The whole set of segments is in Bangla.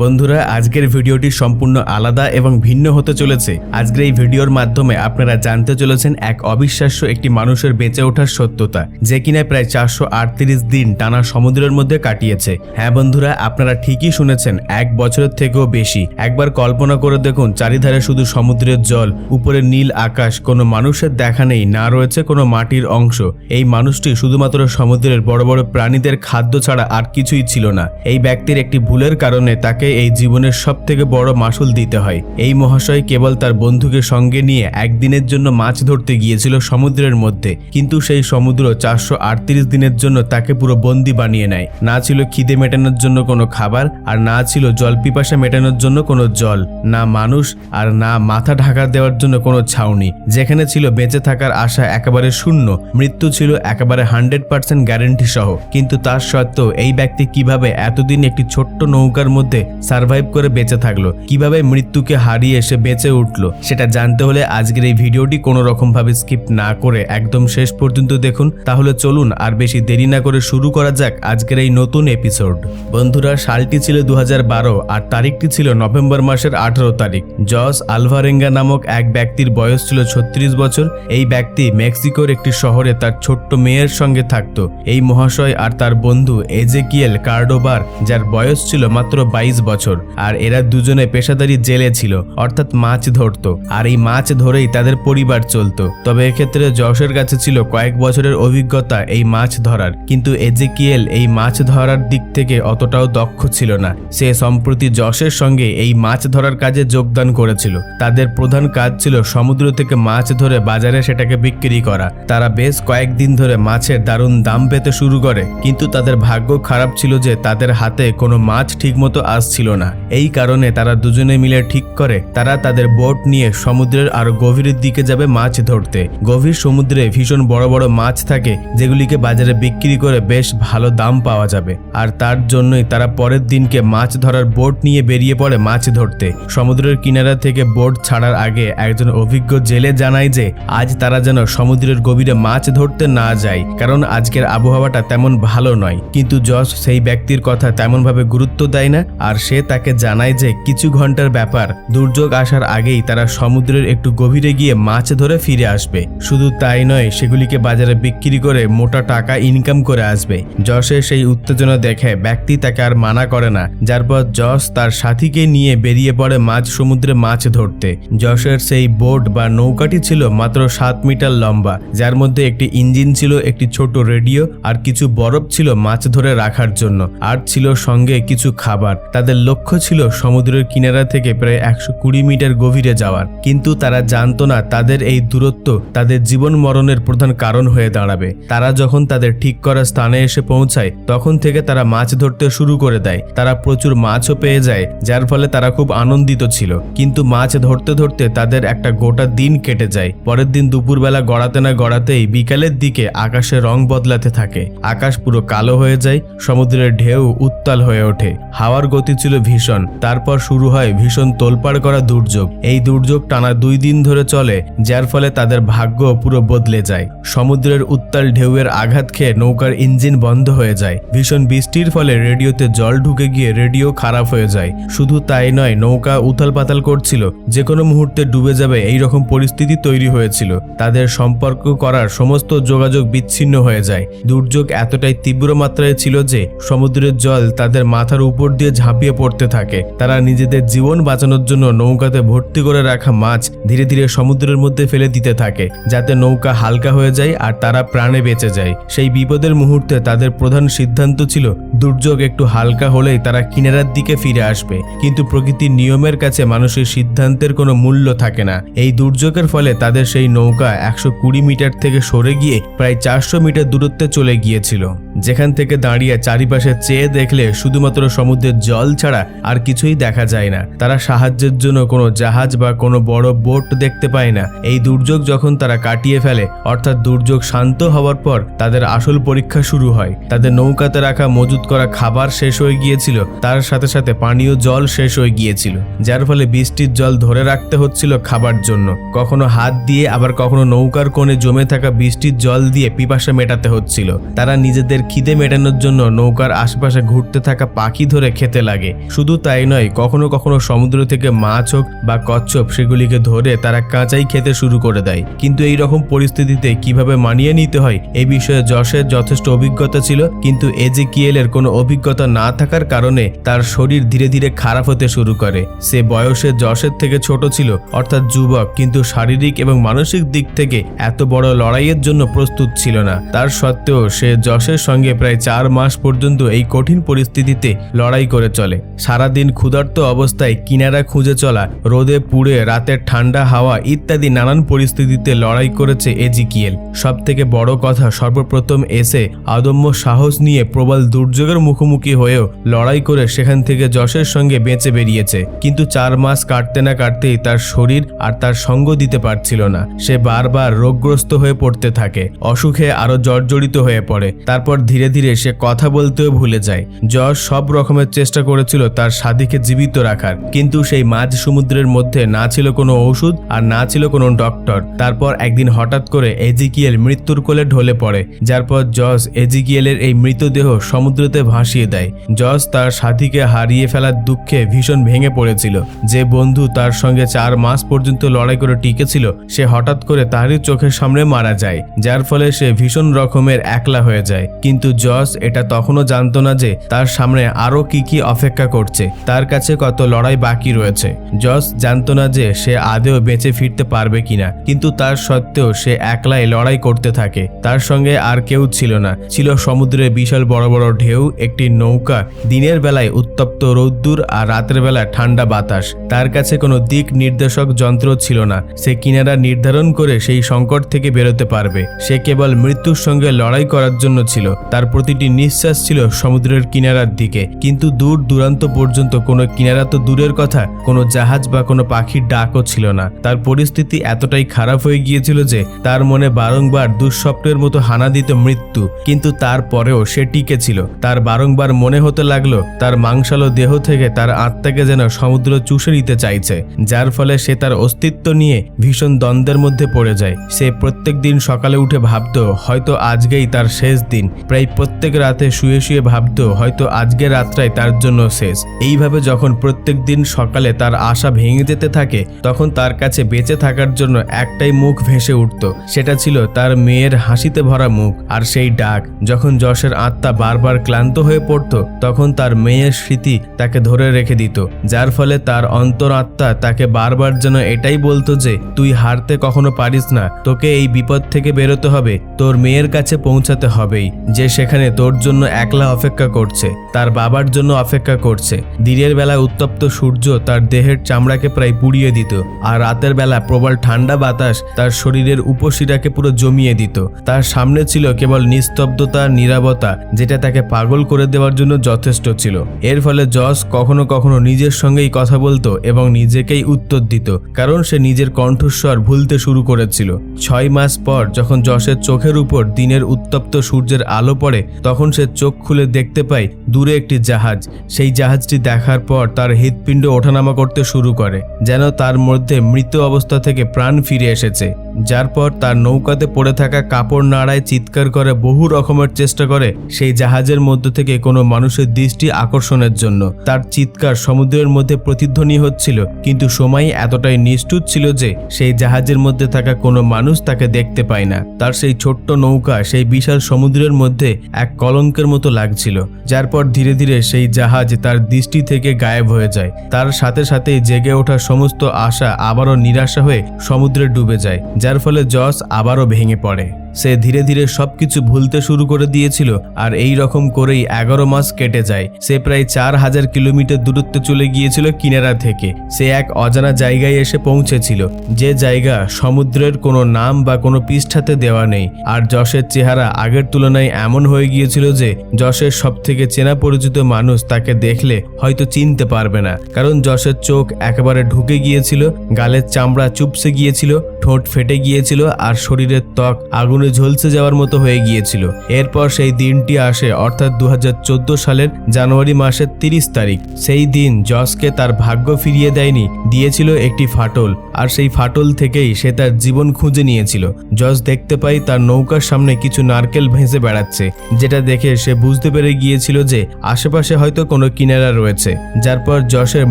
বন্ধুরা, আজকের ভিডিওটি সম্পূর্ণ আলাদা এবং ভিন্ন হতে চলেছে। আজকের এই ভিডিওর মাধ্যমে আপনারা জানতে চলেছেন এক অবিশ্বাস্য একটি মানুষের বেঁচে ওঠার সত্যতা, যে কিনা প্রায় চারশো আটত্রিশ দিন টানা সমুদ্রের মধ্যে কাটিয়েছে। হ্যাঁ বন্ধুরা, আপনারা ঠিকই শুনেছেন, এক বছরের থেকেও বেশি। একবার কল্পনা করে দেখুন, চারিধারে শুধু সমুদ্রের জল, উপরে নীল আকাশ, কোনো মানুষের দেখা নেই, না রয়েছে কোনো মাটির অংশ। এই মানুষটি শুধুমাত্র সমুদ্রের বড় বড় প্রাণীদের খাদ্য ছাড়া আর কিছুই ছিল না। এই ব্যক্তির একটি ভুলের কারণে তাকে এই জীবনের সব থেকে বড় মাসুল দিতে হয়। এই মহাশয় কেবল তার বন্ধুকে সঙ্গে নিয়ে একদিনের জন্য মাছ ধরতে গিয়েছিল সমুদ্রের মধ্যে, কিন্তু সেই সমুদ্র চারশো আটত্রিশ দিনের জন্য তাকে পুরো বন্দি বানিয়ে নেয়। না ছিল খিদে মেটানোর জন্য কোনো খাবার, আর না ছিল জল পিপাসা মেটানোর জন্য কোনো জল, না মানুষ, আর না মাথা ঢাকা দেওয়ার জন্য কোনো ছাউনি। যেখানে ছিল বেঁচে থাকার আশা একেবারে শূন্য, মৃত্যু ছিল একেবারে হান্ড্রেড পার্সেন্ট গ্যারেন্টি সহ। কিন্তু তার সত্ত্বেও এই ব্যক্তি কীভাবে এতদিন একটি ছোট্ট নৌকার মধ্যে সার্ভাইভ করে বেঁচে থাকল। কীভাবে মৃত্যুকে হারিয়ে এসে বেঁচে উঠল, সেটা জানতে হলে আজকের এই ভিডিওটি কোনো রকম ভাবে স্কিপ না করে একদম শেষ পর্যন্ত দেখুন। তাহলে চলুন আর বেশি দেরি না করে শুরু করা যাক আজকের এই নতুন এপিসোড। বন্ধুরা, সালটি ছিল দু হাজার বারো আর তারিখটি ছিল নভেম্বর মাসের আঠারো তারিখ। জস আলভারেঙ্গা নামক এক ব্যক্তির বয়স ছিল ছত্রিশ বছর। এই ব্যক্তি মেক্সিকোর একটি শহরে তার ছোট্ট মেয়ের সঙ্গে থাকতো। এই মহাশয় আর তার বন্ধু এজেকিয়েল কার্ডোবার, যার বয়স ছিল মাত্র বাইশ বছর, আর এরা দুজনে পেশাদারি জেলে ছিল, অর্থাৎ মাছ ধরতো, আর এই মাছ ধরেই তাদের পরিবার চলতো। তবে এক্ষেত্রে যশের কাছে ছিল কয়েক বছরের অভিজ্ঞতা এই মাছ ধরার, কিন্তু এজেকিয়েল এই মাছ ধরার দিক থেকে অতটাও দক্ষ ছিল না। সে সম্প্রতি যশের সঙ্গে এই মাছ ধরার কাজে যোগদান করেছিল। তাদের প্রধান কাজ ছিল সমুদ্র থেকে মাছ ধরে বাজারে সেটাকে বিক্রি করা। তারা বেশ কয়েকদিন ধরে মাছের দারুণ দাম পেতে শুরু করে, কিন্তু তাদের ভাগ্য খারাপ ছিল যে তাদের হাতে কোনো মাছ ঠিকমতো আসছিল না। এই কারণে তারা দুজনে মিলে ঠিক করে, তারা তাদের বোট নিয়ে সমুদ্রের আরও গভীরের দিকে যাবে মাছ ধরতে। গভীর সমুদ্রে ভীষণ বড় বড় মাছ থাকে, যেগুলিকে বাজারে বিক্রি করে বেশ ভালো দাম পাওয়া যাবে। আর তার জন্যই তারা পরের দিনকে মাছ ধরার বোট নিয়ে বেরিয়ে পড়ে মাছ ধরতে। সমুদ্রের কিনারা থেকে বোট ছাড়ার আগে একজন অভিজ্ঞ জেলে জানায় যে, আজ তারা যেন সমুদ্রের গভীরে মাছ ধরতে না যায়, কারণ আজকের আবহাওয়াটা তেমন ভালো নয়। কিন্তু যশ সেই ব্যক্তির কথা তেমনভাবে গুরুত্ব দেয় না, আর সে তাকে জানায় যে কিছু ঘণ্টার ব্যাপার, দুর্যোগ আসার আগেই তারা সমুদ্রের একটু গভীরে গিয়ে মাছ ধরে ফিরে আসবে। শুধু তাই নয়, সেগুলিকে বাজারে বিক্রি করে মোটা টাকা ইনকাম করে আসবে। যশের সেই উত্তেজনা দেখে ব্যক্তি তাকে আর মানা করে না, যার পর যশ তার সাথীকে নিয়ে বেরিয়ে পড়ে মাঝ সমুদ্রে মাছ ধরতে। যশের সেই বোট বা নৌকাটি ছিল মাত্র সাত মিটার লম্বা, যার মধ্যে একটি ইঞ্জিন ছিল, একটি ছোট রেডিও আর কিছু বরফ ছিল মাছ ধরে রাখার জন্য, আর ছিল সঙ্গে কিছু খাবার। তাদের লক্ষ্য ছিল সমুদ্রের কিনারা থেকে প্রায় একশো কুড়ি মিটার গভীরে যাওয়ার। কিন্তু তারা জানতো না তাদের এই দূরত্ব তাদের জীবন মরণের প্রধান কারণ হয়ে দাঁড়াবে। তারা যখন তাদের ঠিক করা স্থানে এসে পৌঁছায়, তখন থেকে তারা মাছ ধরতে শুরু করে দেয়। তারা প্রচুর মাছও পেয়ে যায়, যার ফলে তারা খুব আনন্দিত ছিল। কিন্তু মাছ ধরতে ধরতে তাদের একটা গোটা দিন কেটে যায়। পরের দিন দুপুরবেলা গড়াতে না গড়াতেই বিকালের দিকে আকাশে রং বদলাতে থাকে। আকাশ পুরো কালো হয়ে যায়, সমুদ্রের ঢেউ উত্তাল হয়ে ওঠে। হাওয়ার গতি ছিল ভীষণ। তারপর শুরু হয় ভীষণ তোলপাড় করা দুর্যোগ। এই দুর্যোগ টানা দুই দিন ধরে চলে, যার ফলে তাদের ভাগ্য পুরো বদলে যায়। সমুদ্রের উত্তাল ঢেউয়ের আঘাত খেয়ে নৌকার ইঞ্জিন বন্ধ হয়ে যায়। ভীষণ বৃষ্টির ফলে রেডিওতে জল ঢুকে গিয়ে রেডিও খারাপ হয়ে যায়। শুধু তাই নয়, নৌকা উথাল পাতাল করছিল। যে কোনো মুহূর্তে ডুবে যাবে এই রকম পরিস্থিতি তৈরি হয়েছিল। তাদের সম্পর্ক করার সমস্ত যোগাযোগ বিচ্ছিন্ন হয়ে যায়। দুর্যোগ এতটাই তীব্র মাত্রায় ছিল যে, সমুদ্রের জল তাদের মাথার উপর দিয়ে ঝাঁপিয়ে পড়তে থাকে। তারা নিজেদের জীবন বাঁচানোর জন্য নৌকাতে ভর্তি করে রাখা মাছ ধীরে ধীরে সমুদ্রের মধ্যে ফেলে দিতে থাকে, যাতে নৌকা হালকা হয়ে যায় আর তারা প্রাণে বেঁচে যায়। সেই বিপদের মুহূর্তে তাদের প্রধান সিদ্ধান্ত ছিল, দুর্যোগ একটু হালকা হলেই তারা কিনারার দিকে ফিরে আসবে। কিন্তু প্রকৃতির নিয়মের কাছে মানুষের সিদ্ধান্তের কোনো মূল্য থাকে না। এই দুর্যোগের ফলে তাদের সেই নৌকা একশো কুড়ি মিটার থেকে সরে গিয়ে প্রায় চারশো মিটার দূরত্বে চলে গিয়েছিল। যেখান থেকে দাঁড়িয়ে চারিপাশে চেয়ে দেখলে শুধুমাত্র সমুদ্রের জল ছাড়া আর কিছুই দেখা যায় না। তারা সাহায্যের জন্য কোনো জাহাজ বা কোনো বড় বোট দেখতে পায় না। এই দুর্যোগ যখন তারা কাটিয়ে ফেলে, অর্থাৎ দুর্যোগ শান্ত হওয়ার পর তাদের আসল পরীক্ষা শুরু হয়। তাদের নৌকাতে রাখা মজুত করা খাবার শেষ হয়ে গিয়েছিল, তার সাথে সাথে পানীয় জল শেষ হয়ে গিয়েছিল, যার ফলে বৃষ্টির জল ধরে রাখতে হচ্ছিল খাবার জন্য। কখনো হাত দিয়ে, আবার কখনো নৌকার কোণে জমে থাকা বৃষ্টির জল দিয়ে পিপাসা মেটাতে হচ্ছিল। তারা নিজেদের খিদে মেটানোর জন্য নৌকার আশেপাশে ঘুরতে থাকা পাখি ধরে খেতে লাগে। শুধু তাই নয়, কখনো কখনো সমুদ্র থেকে মাছ হোক বা কচ্ছপ, সেগুলিকে ধরে তারা কাঁচাই খেতে শুরু করে দেয়। কিন্তু এই রকম পরিস্থিতিতে কীভাবে মানিয়ে নিতে হয় এই বিষয়ে যশের যথেষ্ট অভিজ্ঞতা ছিল, কিন্তু এজেকিয়েলের কোনো অভিজ্ঞতা না থাকার কারণে তার শরীর ধীরে ধীরে খারাপ হতে শুরু করে। সে বয়সে যশের থেকে ছোট ছিল, অর্থাৎ যুবক, কিন্তু শারীরিক এবং মানসিক দিক থেকে এত বড় লড়াইয়ের জন্য প্রস্তুত ছিল না। তার সত্ত্বেও সে যশের সঙ্গে প্রায় চার মাস পর্যন্ত এই কঠিন পরিস্থিতিতে লড়াই করে চলে। সারাদিন ক্ষুধার্ত অবস্থায় কিনারা খুঁজে চলা, রোদে পুড়ে রাতের ঠান্ডা হাওয়া ইত্যাদি নানান পরিস্থিতিতে লড়াই করেছে এজিকিয়েল। সব থেকে বড় কথা, সর্বপ্রথম এসে আদম্য সাহস নিয়ে প্রবল দুর্যোগের মুখোমুখি হয়েও লড়াই করে সেখান থেকে যশের সঙ্গে বেঁচে বেরিয়েছে। কিন্তু চার মাস কাটতে না কাটতেই তার শরীর আর তার সঙ্গ দিতে পারছিল না। সে বারবার রোগগ্রস্ত হয়ে পড়তে থাকে, অসুখে আরও জর্জরিত হয়ে পড়ে। তারপর ধীরে ধীরে সে কথা বলতেও ভুলে যায়। যশ সব রকমের চেষ্টা করেছিল তার সাথীকে জীবিত রাখার। কিন্তু সেই মাঝ সমুদ্রের মধ্যে না ছিল কোনো ওষুধ আর না ছিল কোনো ডক্টর। তারপর একদিন হঠাৎ করে এজিকিয়েল মৃত্যুর কোলে ঢলে পড়ে, যার পর জস এজিকিয়েলের এই মৃতদেহ সমুদ্রতে ভাসিয়ে দেয়। জস তার সাথীকে হারিয়ে ফেলার দুঃখে ভীষণ ভেঙে পড়েছিল। যে বন্ধু তার সঙ্গে চার মাস পর্যন্ত লড়াই করে টিকেছিল, সে হঠাৎ করে তারই চোখের সামনে মারা যায়, যার ফলে সে ভীষণ রকমের একলা হয়ে যায়। কিন্তু জস এটা তখনও জানতো না যে তার সামনে আরও কি কি অপেক্ষা করছে। তার কাছে কত লড়াই বাকি রয়েছে। জস জানতো না যে সে আদেও বেঁচে ফিরতে পারবে কিনা, কিন্তু তার সত্ত্বেও সে একলাই লড়াই করতে থাকে। তার সঙ্গে আর কেউ ছিল না। ছিল সমুদ্রে বিশাল বড় বড় ঢেউ, একটি নৌকা। দিনের বেলায় উত্তপ্ত রৌদ্দুর আর রাতের বেলা ঠান্ডা বাতাস। তার কাছে কোনো দিক নির্দেশক যন্ত্র ছিল না। সে কিনারা নির্ধারণ করে সেই সংকট থেকে বেরোতে পারবে। সে কেবল মৃত্যুর সঙ্গে লড়াই করার জন্য ছিল। তার প্রতিটি নিঃশ্বাস ছিল সমুদ্রের কিনারার দিকে। কিন্তু দূর দূরান্ত পর্যন্ত কোনো কিনারা তো দূরের কথা, কোনো জাহাজ বা কোনো পাখির ডাকও ছিল না। তার পরিস্থিতি এতটাই খারাপ হয়ে গিয়েছিল যে তার মনে বারংবার দুঃস্বপ্নের মতো হানা দিত মৃত্যু। কিন্তু তারপরেও সে টিকে ছিল। তার বারংবার মনে হতে লাগল, তার মাংসালো দেহ থেকে তার আত্মাকে যেন সমুদ্র চুষে নিতে চাইছে, যার ফলে সে তার অস্তিত্ব নিয়ে ভীষণ দ্বন্দ্বের মধ্যে পড়ে যায়। সে প্রত্যেক দিন সকালে উঠে ভাবতো, হয়তো আজকেই তার শেষ দিন। প্রায় প্রত্যেক রাতে শুয়ে শুয়ে ভাবতো, হয়তো আজকের রাতটাই তার জন্য শেষ। এইভাবে যখন প্রত্যেক দিন সকালে তার আশা ভেঙে যেতে থাকে, তখন তার কাছে বেঁচে থাকার জন্য একটাই মুখ ভেসে উঠত। সেটা ছিল তার মেয়ের হাসিতে ভরা মুখ আর সেই ডাক। যখন যশের আত্মা বারবার ক্লান্ত হয়ে পড়ত, তখন তার মেয়ের স্মৃতি তাকে ধরে রেখে দিত, যার ফলে তার অন্তর আত্মা তাকে বারবার যেন এটাই বলতো যে, তুই হারতে কখনো পারিস না, তোকে এই বিপদ থেকে বেরোতে হবে, তোর মেয়ের কাছে পৌঁছাতে হবেই, যে সেখানে তোর জন্য একলা অপেক্ষা করছে, তার বাবার জন্য অপেক্ষা করছে। দিনের বেলা উত্তপ্ত সূর্য তার দেহের চামড়াকে প্রায় পুড়িয়ে দিত, আর রাতের বেলা প্রবল ঠান্ডা বাতাস তার শরীরের উপশিরাকে পুরো জমিয়ে দিত। তার সামনে ছিল কেবল নিস্তব্ধতা নিরাপত্তা যেটা তাকে পাগল করে দেওয়ার জন্য যথেষ্ট ছিল। এর ফলে জস কখনো কখনো নিজের সঙ্গেই কথা বলতো এবং নিজেকেই উত্তর দিত, কারণ সে নিজের কণ্ঠস্বর ভুলতে শুরু করেছিল। ছয় মাস পর যখন যশের চোখের উপর দিনের উত্তপ্ত সূর্যের আলো পড়ে, তখন সে চোখ খুলে দেখতে পায়, দূরে একটি জাহাজ, সেই জাহাজটি দেখার পর তার হৃৎপিণ্ড ওঠানামা করতে শুরু করে, যেন তার মধ্যে মৃত অবস্থা থেকে প্রাণ ফিরে এসেছে, যার পর তার নৌকাতে পড়ে থাকা কাপড় নাড়ায় চিৎকার করে বহু রকমের চেষ্টা করে সেই জাহাজের মধ্য থেকে কোনো মানুষের দৃষ্টি আকর্ষণের জন্য। তার চিৎকার সমুদ্রের মধ্যে প্রতিধ্বনি হচ্ছিল, কিন্তু সময় এতটাই নিষ্ঠুর ছিল যে সেই জাহাজের মধ্যে থাকা কোনো মানুষ তাকে দেখতে পায় না। তার সেই ছোট্ট নৌকা সেই বিশাল সমুদ্রের মধ্যে এক কলঙ্কের মতো লাগছিল, যার পর ধীরে ধীরে সেই জাহাজ তার দৃষ্টি থেকে গায়েব হয়ে যায়। তার সাথে সাথেই জেগে ওঠা সমস্ত আশা আবারও নিরাশা হয়ে সমুদ্রে ডুবে যায়, যার ফলে জস আবারও ভেঙে পড়ে। সে ধীরে ধীরে সবকিছু ভুলতে শুরু করে দিয়েছিল আর এই রকম করেই এগারো মাস কেটে যায়। সে প্রায় চার হাজার কিলোমিটার দূরত্বে চলে গিয়েছিল কিনারা থেকে। সে এক অজানা জায়গায় এসে পৌঁছেছিল, যে জায়গা সমুদ্রের কোনো নাম বা কোনো পৃষ্ঠাতে দেওয়া নেই। আর যশের চেহারা আগের তুলনায় এমন হয়ে গিয়েছিল যে, যশের সব থেকে চেনা পরিচিত মানুষ তাকে দেখলে হয়তো চিনতে পারবে না। কারণ যশের চোখ একেবারে ঢুকে গিয়েছিল, গালের চামড়া চুপসে গিয়েছিল, ঠোঁট ফেটে গিয়েছিল আর শরীরের ত্বক আগুনে ঝলসে যাওয়ার মতো হয়ে গিয়েছিল। এরপর সেই দিনটি আসে, অর্থাৎ দু হাজার চোদ্দ সালের জানুয়ারি মাসের তিরিশ তারিখ। সেই দিন জসকে তার ভাগ্য ফিরিয়ে দেয়নি, দিয়েছিল একটি ফাটল। আর সেই ফাটল থেকেই সে তার জীবন খুঁজে নিয়েছিল। জজ দেখতে পাই তার নৌকার সামনে কিছু নারকেল ভেসে বেড়াচ্ছে, যেটা দেখে সে বুঝতে পেরে গিয়েছিল যে আশেপাশে হয়তো কোনো কিনারা রয়েছে, যার পর যশের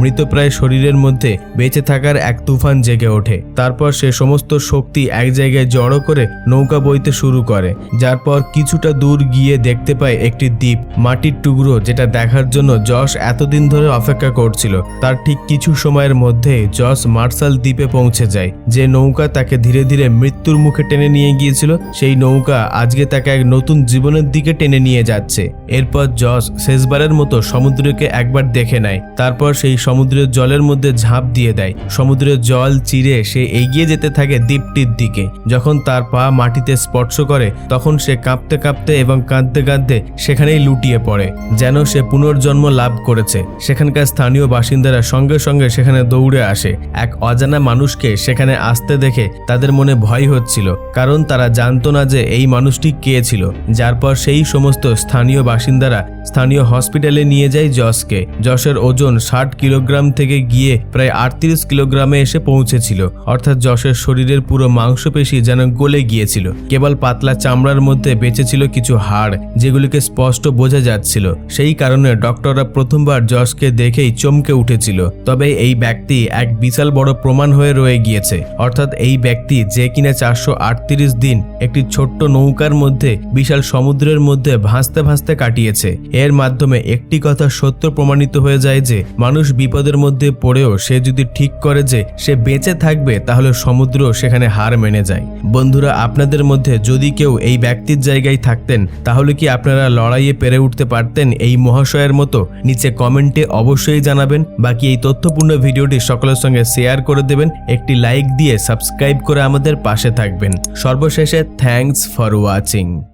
মৃতপ্রায় শরীরের মধ্যে বেঁচে থাকার এক তুফান জেগে ওঠে। তারপর সে সমস্ত শক্তি এক জায়গায় জড়ো করে নৌকা বইতে শুরু করে, যার পর কিছুটা দূর গিয়ে দেখতে পায় একটি দ্বীপ, মাটির টুকরো, যেটা দেখার জন্য যশ এতদিন ধরে অপেক্ষা করছিল। তার ঠিক কিছু সময়ের মধ্যে যশ মার্শাল দ্বীপে পৌঁছে যায়। যে নৌকা তাকে ধীরে ধীরে মৃত্যুর মুখে টেনে নিয়ে গিয়েছিল, সেই নৌকা আজকে তাকে এক নতুন জীবনের দিকে টেনে নিয়ে যাচ্ছে। এরপর যশ শেষবারের মতো সমুদ্রকে একবার দেখে নেয়। তারপর সেই সমুদ্রের জলের মধ্যে ঝাঁপ দিয়ে দেয়। সমুদ্রের জল চিরে সে এগিয়ে যেতে থাকে দ্বীপটির দিকে। যখন তার পা মাটিতে স্পর্শ করে, তখন সে কাঁপতে কাঁপতে এবং কাঁদতে কাঁদতে সেখানেই লুটিয়ে পড়ে, যেন সে পুনর্জন্ম লাভ করেছে। সেখানকার স্থানীয় বাসিন্দারা সঙ্গে সঙ্গে সেখানে দৌড়ে আসে। এক অজানা মানুষকে সেখানে আসতে দেখে তাদের মনে ভয় হচ্ছিল, কারণ তারা জানতো না যে এই মানুষটি কে ছিল। যার পর সেই সমস্ত স্থানীয় বাসিন্দারা স্থানীয় হসপিটালে নিয়ে যায় যশকে যশের ওজন ষাট কিলোগ্রাম থেকে গিয়ে প্রায় আটত্রিশ কিলোগ্রামে এসে পৌঁছেছিল। অর্থাৎ যশের শরীরের পুরো মাংসপেশি যেন গলে গিয়েছিল। কেবল পাতলা চামড়ার মধ্যে বেঁচে ছিল কিছু হাড়, যেগুলিকে স্পষ্ট বোঝা যাচ্ছিল। সেই কারণে ডক্টররা প্রথমবার যশকে দেখেই চমকে উঠেছিল। তবে এই ব্যক্তি এক বিশাল বড় প্রমাণ হয়ে রয়ে গিয়েছে। অর্থাৎ এই ব্যক্তি যে কিনা চারশো আটত্রিশ দিন একটি ছোট্ট নৌকার মধ্যে, বিশাল সমুদ্রের মধ্যে ভাসতে ভাসতে কাটিয়েছে। এর মাধ্যমে একটি কথা সত্য প্রমাণিত হয়ে যায় যে, মানুষ বিপদের মধ্যে পড়েও সে যদি ঠিক করে যে, সে বেঁচে থাকবে, তাহলে সমুদ্র সেখানে হার মেনে যায়। বন্ধুরা, আপনাদের মধ্যে যদি কেউ এই ব্যক্তির জায়গায় থাকতেন, তাহলে কি আপনারা লড়াইয়ে পেরে উঠতে পারতেন এই মহাশয়ের মতো? নিচে কমেন্টে অবশ্যই জানাবেন। বাকি এই তথ্যপূর্ণ ভিডিওটি সকলের সঙ্গে শেয়ার করে দেবেন। একটি লাইক দিয়ে সাবস্ক্রাইব করে আমাদের পাশে থাকবেন। সর্বশেষে থ্যাঙ্কস ফর ওয়াচিং